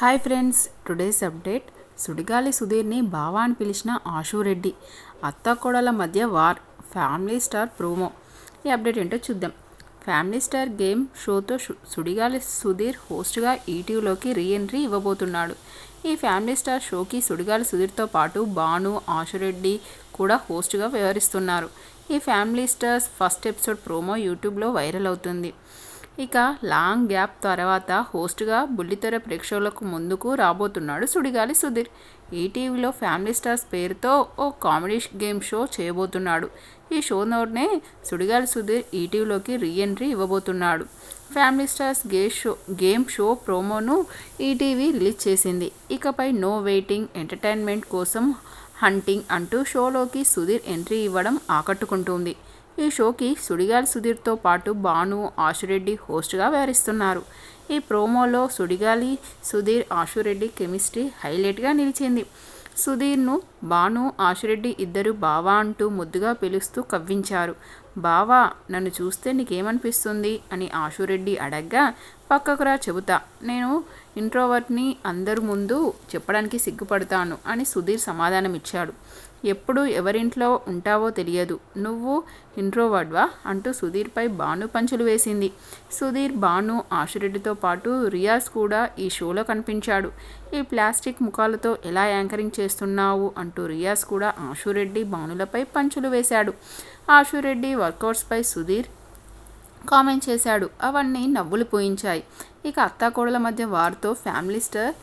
Hi friends today's update. Sudigali సుధీర్ని బావా అని పిలిచిన ఆశురెడ్డి అత్త కోడల మధ్య వార్ ఫ్యామిలీ స్టార్ ప్రోమో. ఈ అప్డేట్ ఏంటో చూద్దాం. ఫ్యామిలీ స్టార్ గేమ్ షోతో సుడిగాలి సుధీర్ హోస్ట్గా ఈటీవీలోకి రీఎంట్రీ ఇవ్వబోతున్నాడు. ఈ ఫ్యామిలీ స్టార్ షోకి సుడిగాలి సుధీర్తో పాటు భాను ఆశురెడ్డి కూడా హోస్ట్గా వ్యవహరిస్తున్నారు. ఈ family stars first episode promo యూట్యూబ్లో వైరల్ అవుతుంది. ఇక లాంగ్ గ్యాప్ తర్వాత హోస్ట్గా బుల్లితెర ప్రేక్షకులకు ముందుకు రాబోతున్నాడు సుడిగాలి సుధీర్. ఈటీవీలో ఫ్యామిలీ స్టార్స్ పేరుతో ఓ కామెడీ గేమ్ షో చేయబోతున్నాడు. ఈ షో నోట్నే సుడిగాలి సుధీర్ ఈటీవీలోకి రీఎంట్రీ ఇవ్వబోతున్నాడు. ఫ్యామిలీ స్టార్స్ గే షో గేమ్ షో ప్రోమోను ఈటీవీ రిలీజ్ చేసింది. ఇకపై నో వెయిటింగ్ ఎంటర్టైన్మెంట్ కోసం హంటింగ్ అంటూ షోలోకి సుధీర్ ఎంట్రీ ఇవ్వడం ఆకట్టుకుంటుంది. ఈ షోకి సుడిగాలి సుధీర్తో పాటు భాను ఆశురెడ్డి హోస్ట్గా వ్యవహరిస్తున్నారు. ఈ ప్రోమోలో సుడిగాలి సుధీర్ ఆశురెడ్డి కెమిస్ట్రీ హైలైట్గా నిలిచింది. సుధీర్ను భాను ఆశురెడ్డి ఇద్దరు బావా అంటూ ముద్దుగా పిలుస్తూ కవ్వించారు. బావా నన్ను చూస్తే నీకేమనిపిస్తుంది? అని ఆశురెడ్డి అడగ్గా పక్కకురా చెబుతా. నేను ఇంట్రోవర్ట్ని అందరి ముందు చెప్పడానికి సిగ్గుపడతాను అని సుధీర్ సమాధానం ఇచ్చాడు ఎప్పుడు ఎవరింట్లో ఉంటావో తెలియదు. నువ్వు ఇంట్రోవర్డ్వా అంటూ సుధీర్పై భాను పంచులు వేసింది. సుధీర్ భాను ఆశురెడ్డితో పాటు రియాజ్ కూడా ఈ షోలో కనిపించాడు. ఈ ప్లాస్టిక్ ముఖాలతో ఎలా యాంకరింగ్ చేస్తున్నావు? అంటూ రియాజ్ కూడా ఆశురెడ్డి భానులపై పంచులు వేశాడు. ఆశురెడ్డి వర్కౌట్స్పై సుధీర్ కామెంట్ చేశాడు. అవన్నీ నవ్వులు పోయించాయి. ఇక అత్తాకోడల మధ్య వారితో ఫ్యామిలీ స్టార్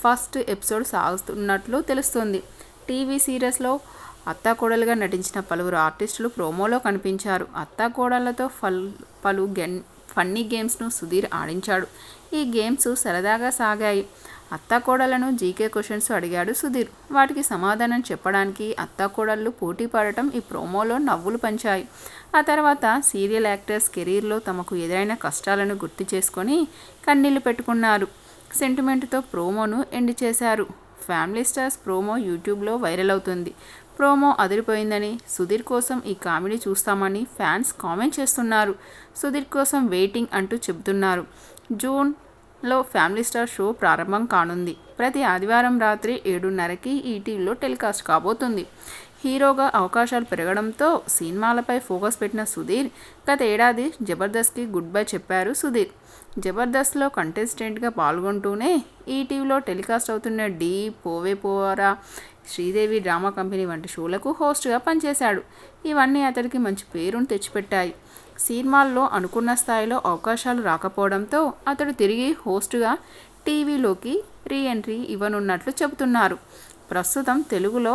ఫస్ట్ ఎపిసోడ్ సాగుతున్నట్లు తెలుస్తుంది. టీవీ సీరియస్లో అత్తాకోడలుగా నటించిన పలువురు ఆర్టిస్టులు ప్రోమోలో కనిపించారు. అత్తాకోడళ్ళతో ఫల్ పలు గెన్ ఫన్నీ గేమ్స్ను సుధీర్ ఆడించాడు. ఈ గేమ్స్ సరదాగా సాగాయి. అత్తాకోడలను జీకే క్వశ్చన్స్ అడిగాడు సుధీర్. వాటికి సమాధానం చెప్పడానికి అత్తాకోడళ్ళు పోటీ పడటం ఈ ప్రోమోలో నవ్వులు పంచాయి. ఆ తర్వాత సీరియల్ యాక్టర్స్ కెరీర్లో తమకు ఎదురైన కష్టాలను గుర్తు చేసుకొని కన్నీళ్ళు పెట్టుకున్నారు. సెంటిమెంట్తో ప్రోమోను ఎండ్ చేశారు. ఫ్యామిలీ స్టార్స్ ప్రోమో యూట్యూబ్లో వైరల్ అవుతుంది. ప్రోమో అదిరిపోయిందని సుధీర్ కోసం ఈ కామెడీ చూస్తామని ఫ్యాన్స్ కామెంట్ చేస్తున్నారు. సుధీర్ కోసం వెయిటింగ్ అంటూ చెబుతున్నారు. జూన్లో ఫ్యామిలీ స్టార్ షో ప్రారంభం కానుంది. ప్రతి ఆదివారం రాత్రి ఏడున్నరకి ఈటీవీలో టెలికాస్ట్ కాబోతుంది. హీరోగా అవకాశాలు పెరగడంతో సినిమాలపై ఫోకస్ పెట్టిన సుధీర్ గత ఏడాది జబర్దస్త్కి గుడ్ బై చెప్పారు సుధీర్. జబర్దస్త్లో కంటెస్టెంట్గా పాల్గొంటూనే ఈటీవీలో టెలికాస్ట్ అవుతున్న డీ పోవే పోవరా శ్రీదేవి డ్రామా కంపెనీ వంటి షోలకు హోస్ట్గా పనిచేశాడు. ఇవన్నీ అతడికి మంచి పేరును తెచ్చిపెట్టాయి. సినిమాల్లో అనుకున్న స్థాయిలో అవకాశాలు రాకపోవడంతో అతడు తిరిగి హోస్ట్గా టీవీలోకి రీ ఎంట్రీ ఇవ్వనున్నట్లు చెబుతున్నారు. ప్రస్తుతం తెలుగులో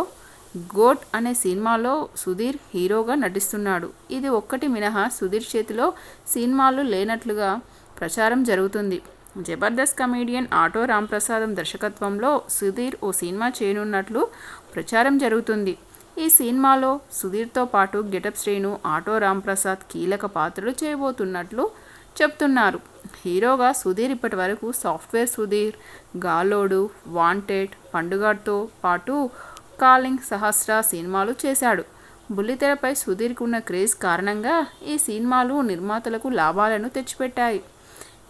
గోట్ అనే సినిమాలో సుధీర్ హీరోగా నటిస్తున్నాడు. ఇది ఒక్కటి మినహా సుధీర్ చేతిలో సినిమాలు లేనట్లుగా ప్రచారం జరుగుతుంది. జబర్దస్త్ కమేడియన్ ఆటో రాంప్రసాదం దర్శకత్వంలో సుధీర్ ఓ సినిమా చేయనున్నట్లు ప్రచారం జరుగుతుంది. ఈ సినిమాలో సుధీర్తో పాటు గెటప్ శ్రేణు ఆటో రాంప్రసాద్ కీలక పాత్రలు చేయబోతున్నట్లు చెప్తున్నారు. హీరోగా సుధీర్ ఇప్పటి వరకు సాఫ్ట్వేర్ సుధీర్ గాలోడు వాంటెడ్ పండుగతో పాటు కాలింగ్ సహస్ర సినిమాలు చేశాడు. బుల్లితెరపై సుధీర్కు ఉన్న క్రేజ్ కారణంగా ఈ సినిమాలు నిర్మాతలకు లాభాలను తెచ్చిపెట్టాయి.